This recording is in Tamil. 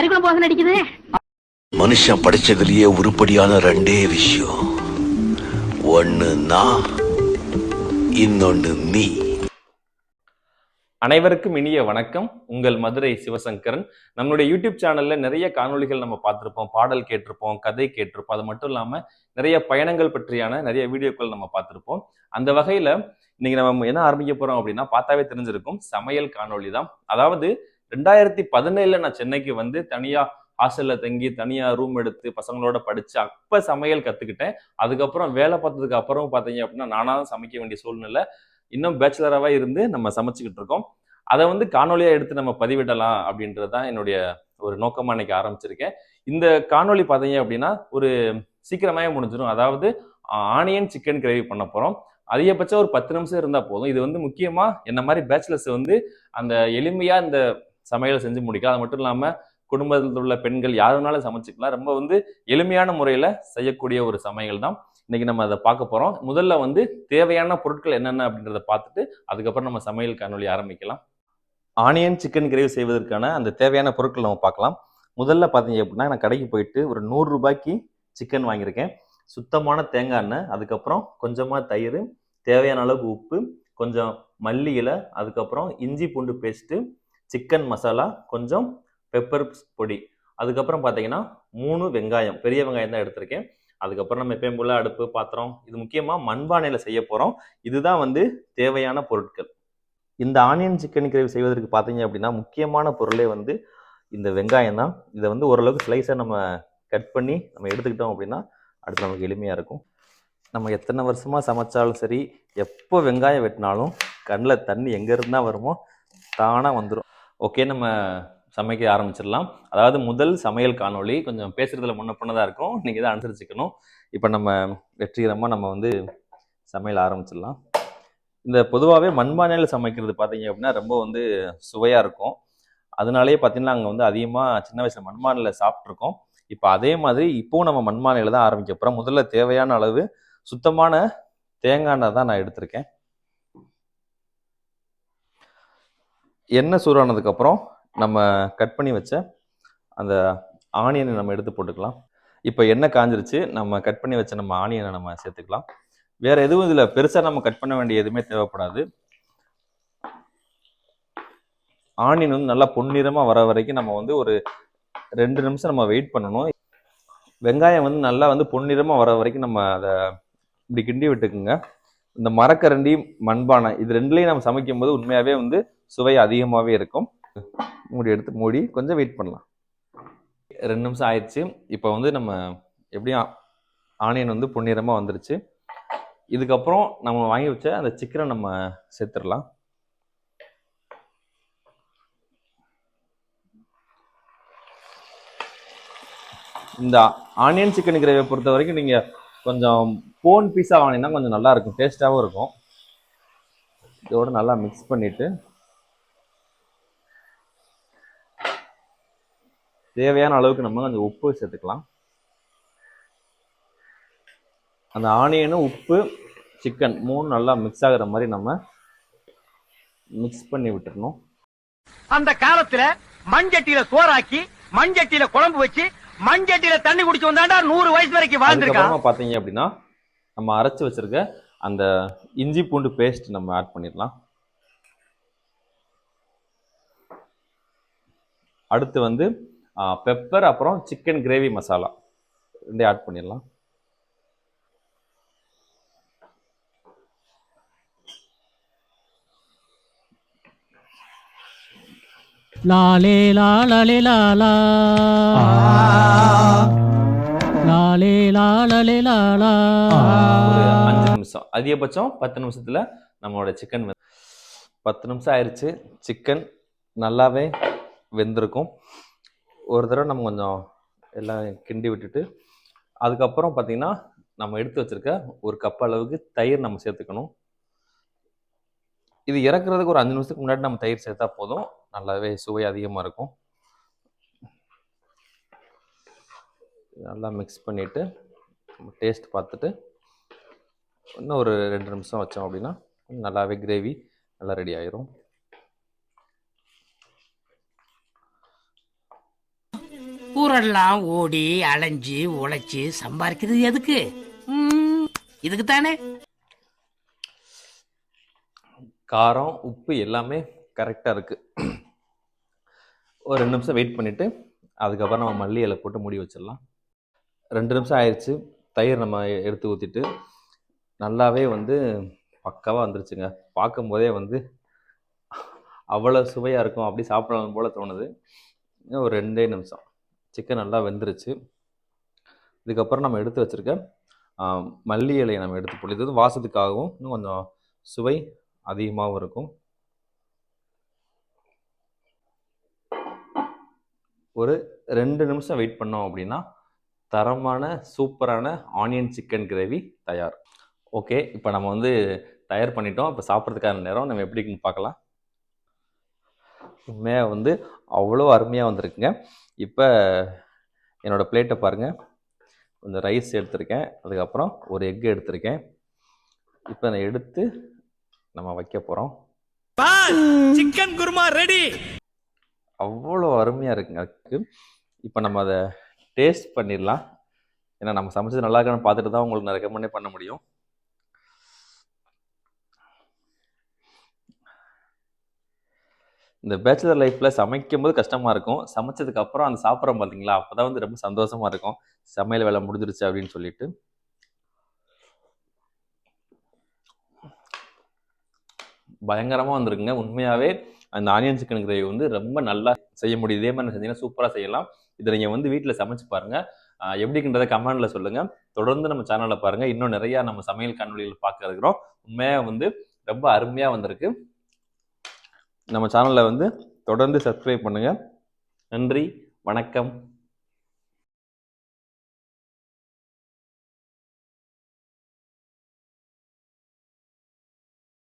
கறிக்குழம்பு வாசனை அடிக்குது மனுஷன் படிச்சதுலயே உருப்படியான ரெண்டே விஷயம். ஒன்னு நான் இன்னொன்னு நீ. அனைவருக்கும் இனிய வணக்கம். உங்கள் மதுரை சிவசங்கரன். நம்மளுடைய யூடியூப் சேனல்ல நிறைய காணொளிகள் நம்ம பார்த்திருப்போம். பாடல் கேட்டிருப்போம் கதை கேட்டிருப்போம். அது மட்டும் இல்லாம நிறைய பயணங்கள் பற்றியான நிறைய வீடியோக்கள் நம்ம பார்த்திருப்போம். அந்த வகையில இன்னைக்கு நம்ம என்ன ஆரம்பிக்க போறோம் அப்படின்னா பார்த்தாவே தெரிஞ்சிருக்கும். சமையல் காணொளி தான் அதாவது ரெண்டாயிரத்தி பதினேழுல நான் சென்னைக்கு வந்து தனியா ஹாஸ்டல்ல தங்கி தனியா ரூம் எடுத்து பசங்களோட படிச்சு அப்ப சமையல் கத்துக்கிட்டேன். அதுக்கப்புறம் வேலை பார்த்ததுக்கு அப்புறம் பாத்தீங்க அப்படின்னா நானா தான் சமைக்க வேண்டிய சூழ்நிலை. இன்னும் பேச்சுலராகவே இருந்து நம்ம சமைச்சுக்கிட்டு இருக்கோம். அதை வந்து காணொலியாக எடுத்து நம்ம பதிவிடலாம் அப்படின்றது தான் என்னுடைய ஒரு நோக்கமாக இன்னைக்கு ஆரம்பிச்சிருக்கேன். இந்த காணொலி பார்த்தீங்க அப்படின்னா ஒரு சீக்கிரமாகவே முடிஞ்சிடும் அதாவது ஆனியன் சிக்கன் கிரேவி பண்ண போகிறோம் அதிகபட்சம் ஒரு பத்து நிமிஷம் இருந்தால் போதும். இது வந்து முக்கியமாக என்ன மாதிரி பேச்சுலர்ஸ் வந்து அந்த எளிமையாக இந்த சமையல் செஞ்சு முடிக்கலாம். அது மட்டும் இல்லாமல் குடும்பத்தில் உள்ள பெண்கள் யாருனாலும் சமைச்சுக்கலாம். ரொம்ப வந்து எளிமையான முறையில் செய்யக்கூடிய ஒரு சமையல் தான். இன்னைக்கு நம்ம அதை பார்க்க போகிறோம் முதல்ல வந்து தேவையான பொருட்கள் என்னென்ன அப்படின்றத பார்த்துட்டு அதுக்கப்புறம் நம்ம சமையல் காணொலி ஆரம்பிக்கலாம். ஆனியன் சிக்கன் கிரேவி செய்வதற்கான அந்த தேவையான பொருட்கள் நம்ம பார்க்கலாம். முதல்ல பார்த்தீங்க அப்படின்னா நான் கடைக்கு போயிட்டு ஒரு நூறு ரூபாய்க்கு சிக்கன் வாங்கியிருக்கேன். சுத்தமான தேங்காய் எண்ணெய் அதுக்கப்புறம் கொஞ்சமாக தயிர் தேவையான அளவுக்கு உப்பு கொஞ்சம் மல்லி இலை அதுக்கப்புறம் இஞ்சி பூண்டு பேஸ்ட்டு சிக்கன் மசாலா கொஞ்சம் பெப்பர் பொடி. அதுக்கப்புறம் பார்த்தீங்கன்னா மூணு வெங்காயம் பெரிய வெங்காயம் தான் எடுத்திருக்கேன். அதுக்கப்புறம் நம்ம எப்பயும் போல அடுப்பு பாத்திரம் இது முக்கியமாக மண்பானையில் செய்ய போகிறோம் இதுதான் வந்து தேவையான பொருட்கள். இந்த ஆனியன் சிக்கன் கிரேவி செய்வதற்கு பார்த்தீங்க அப்படின்னா முக்கியமான பொருளே வந்து இந்த வெங்காயம் தான். இதை வந்து ஓரளவுக்கு ஸ்லைஸாக நம்ம கட் பண்ணி நம்ம எடுத்துக்கிட்டோம் அப்படின்னா அடுத்து நமக்கு எளிமையாக இருக்கும். நம்ம எத்தனை வருஷமாக சமைச்சாலும் சரி எப்போ வெங்காயம் வெட்டினாலும் கண்ணில் தண்ணி எங்கே இருந்தால் வருமோ தானாக வந்துடும் ஓகே நம்ம சமைக்க ஆரம்பிச்சிடலாம். அதாவது முதல் சமையல் காணொளி கொஞ்சம் பேசுறதுல முன்ன பின்னதாக இருக்கும். நீங்கள் தான் அனுசரிச்சுக்கணும். இப்போ நம்ம வெற்றிகரமாக நம்ம வந்து சமையல் ஆரம்பிச்சிடலாம். இந்த பொதுவாகவே மண்பானையில் சமைக்கிறது பார்த்தீங்க அப்படின்னா ரொம்ப வந்து சுவையாக இருக்கும். அதனாலேயே பார்த்தீங்கன்னா அங்கே வந்து அதிகமாக சின்ன வயசில் மண்பானையில் சாப்பிட்ருக்கோம் இப்போ அதே மாதிரி இப்போவும் நம்ம மண்பானையில் தான் ஆரம்பிக்க போகிறோம் முதல்ல தேவையான அளவு சுத்தமான தேங்காய் எண்ணெய் தான் நான் எடுத்திருக்கேன். எண்ணெய் சூடானதுக்கப்புறம் நம்ம கட் பண்ணி வச்ச அந்த ஆனியனை நம்ம எடுத்து போட்டுக்கலாம். இப்போ எண்ணெய் காஞ்சிருச்சு நம்ம கட் பண்ணி வச்ச நம்ம ஆனியனை நம்ம சேர்த்துக்கலாம். வேற எதுவும் இதில் பெருசாக நம்ம கட் பண்ண வேண்டிய எதுவுமே தேவைப்படாது. ஆனியன் வந்து நல்லா பொன்னிறமாக வர வரைக்கும் நம்ம வந்து ஒரு ரெண்டு நிமிஷம் நம்ம வெயிட் பண்ணணும். வெங்காயம் வந்து நல்லா வந்து பொன்னிறமாக வர வரைக்கும் நம்ம அதை இப்படி கிண்டி விட்டுக்குங்க. இந்த மரக்கரண்டி மண்பானை இது ரெண்டுலையும் நம்ம சமைக்கும் போது உண்மையாகவே வந்து சுவை அதிகமாகவே இருக்கும். மூடி எடுத்து மூடி கொஞ்சம் வெயிட் பண்ணலாம். ரெண்டு நிமிஷம் ஆயிடுச்சு. இப்போ வந்து நம்ம எப்படியும் ஆனியன் வந்து பொன்னிறமாக வந்துருச்சு. இதுக்கப்புறம் நம்ம வாங்கி வச்ச அந்த சிக்கனை நம்ம சேர்த்துடலாம். இந்த ஆனியன் சிக்கன் கிரேவியை பொறுத்த வரைக்கும் நீங்கள் கொஞ்சம் போன் பீஸாக வாங்கினீங்கன்னா கொஞ்சம் நல்லா இருக்கும் டேஸ்ட்டாகவும் இருக்கும். இதோட நல்லா மிக்ஸ் பண்ணிட்டு தேவையான அளவுக்கு நம்ம கொஞ்சம் உப்பு சேர்த்துக்கலாம். அந்த ஆனியனும் உப்பு சிக்கன் மூணு நல்லா மிக்ஸ் ஆகுற மாதிரி நம்ம மிக்ஸ் பண்ணி விட்டுறணும். அந்த காலத்துல மண்சட்டியில சோறாக்கி மண்சட்டியில குழம்பு வச்சு மண்சட்டியில தண்ணி குடிச்சு வந்தாண்டா நூறு வயசு வரைக்கும் வாழ்ந்திருக்கான் அதுக்கப்புறமா பார்த்தீங்க அப்படின்னா நம்ம அரைச்சு வச்சிருக்க அந்த இஞ்சி பூண்டு பேஸ்ட் நம்ம ஆட் பண்ணிடலாம். அடுத்து வந்து பெப்பர் அப்புறம் சிக்கன் கிரேவி மசாலா ரெண்டே ஆட் பண்ணிடலாம். லாலே லாலா லாலே அஞ்சு நிமிஷம். அதிகபட்சம் பத்து நிமிஷத்துல நம்மளோட சிக்கன் பத்து நிமிஷம் ஆயிடுச்சு சிக்கன் நல்லாவே வெந்திருக்கும். ஒரு தடவை நம்ம கொஞ்சம் எல்லாம் கிண்டி விட்டுட்டு அதுக்கப்புறம் பார்த்தீங்கன்னா நம்ம எடுத்து வச்சிருக்க ஒரு கப் அளவுக்கு தயிர் நம்ம சேர்த்துக்கணும். இது இறக்குறதுக்கு ஒரு அஞ்சு நிமிஷத்துக்கு முன்னாடி நம்ம தயிர் சேர்த்தா போதும். நல்லாவே சுவை அதிகமாக இருக்கும். நல்லா மிக்ஸ் பண்ணிவிட்டு டேஸ்ட் பார்த்துட்டு இன்னும் ஒரு ரெண்டு நிமிஷம் வச்சோம் அப்படின்னா நல்லாவே கிரேவி நல்லா ரெடி ஆயிரும். ஊரெல்லாம் ஓடி அலைஞ்சு உழைச்சு சம்பாதிக்கிறது எதுக்கு? இதுக்கு தானே காரம் உப்பு எல்லாமே கரெக்டாக இருக்குது ஒரு ரெண்டு நிமிஷம் வெயிட் பண்ணிவிட்டு அதுக்கப்புறம் நம்ம மல்லி இலை போட்டு மூடி வச்சிடலாம். ரெண்டு நிமிஷம் ஆயிடுச்சு தயிர் நம்ம எடுத்து ஊற்றிட்டு நல்லாவே வந்து பக்காவாக வந்துருச்சுங்க. பார்க்கும்போதே வந்து அவ்வளோ சுவையாக இருக்கும். அப்படி சாப்பிடணும் போல் தோணுது. இன்னும் ஒரு ரெண்டே நிமிஷம். சிக்கன் நல்லா வெந்துருச்சு. இதுக்கப்புறம் நம்ம எடுத்து வச்சுருக்க மல்லி இலையை நம்ம எடுத்து போட்டு இது வாசத்துக்காகவும் இன்னும் கொஞ்சம் சுவை அதிகமாகவும் இருக்கும். ஒரு ரெண்டு நிமிஷம் வெயிட் பண்ணோம் அப்படின்னா தரமான சூப்பரான ஆனியன் சிக்கன் கிரேவி தயார். ஓகே இப்போ நம்ம வந்து தயார் பண்ணிட்டோம். இப்போ சாப்பிட்றதுக்கான நேரம். நம்ம எப்படி இருக்குன்னு பார்க்கலாம். உண்மையாக வந்து அவ்வளோ அருமையாக வந்திருக்குங்க. இப்போ என்னோடய பிளேட்டை பாருங்கள் கொஞ்சம் ரைஸ் எடுத்திருக்கேன். அதுக்கப்புறம் ஒரு எக் எடுத்திருக்கேன். இப்போ நான் எடுத்து நம்ம வைக்க போகிறோம் சிக்கன் குருமா ரெடி அவ்வளோ அருமையாக இருக்குங்க. அதுக்கு இப்போ நம்ம அதை டேஸ்ட் பண்ணிடலாம். ஏன்னா நம்ம சமைச்சது நல்லா இருக்கான்னு பார்த்துட்டு தான் உங்களுக்கு நான் ரெக்கமெண்டே பண்ண முடியும். இந்த பேச்சுலர் லைஃப்பில் சமைக்கும் போது கஷ்டமாக இருக்கும். சமைச்சதுக்கு அப்புறம் அந்த சாப்பிட்றோம் பார்த்தீங்களா? அப்போ தான் வந்து ரொம்ப சந்தோஷமாக இருக்கும். சமையல் வேலை முடிஞ்சிருச்சு அப்படின்னு சொல்லிட்டு. பயங்கரமாக வந்திருக்குங்க. உண்மையாகவே அந்த ஆனியன் சிக்கன் கிரேவி வந்து ரொம்ப நல்லா செய்ய முடியும் இதே மாதிரி செஞ்சீங்கன்னா சூப்பராக செய்யலாம். இதை நீங்கள் வந்து வீட்டில் சமைச்சு பாருங்கள் ஆஹ் எப்படின்றத கமெண்டில் சொல்லுங்கள் தொடர்ந்து நம்ம சேனலில் பாருங்கள் இன்னும் நிறையா நம்ம சமையல் காணொலிகள் பார்க்க இருக்கிறோம். உண்மையாக வந்து ரொம்ப அருமையாக வந்திருக்கு. நம்ம சேனலில் வந்து தொடர்ந்து சப்ஸ்கிரைப் பண்ணுங்கள் நன்றி. வணக்கம்.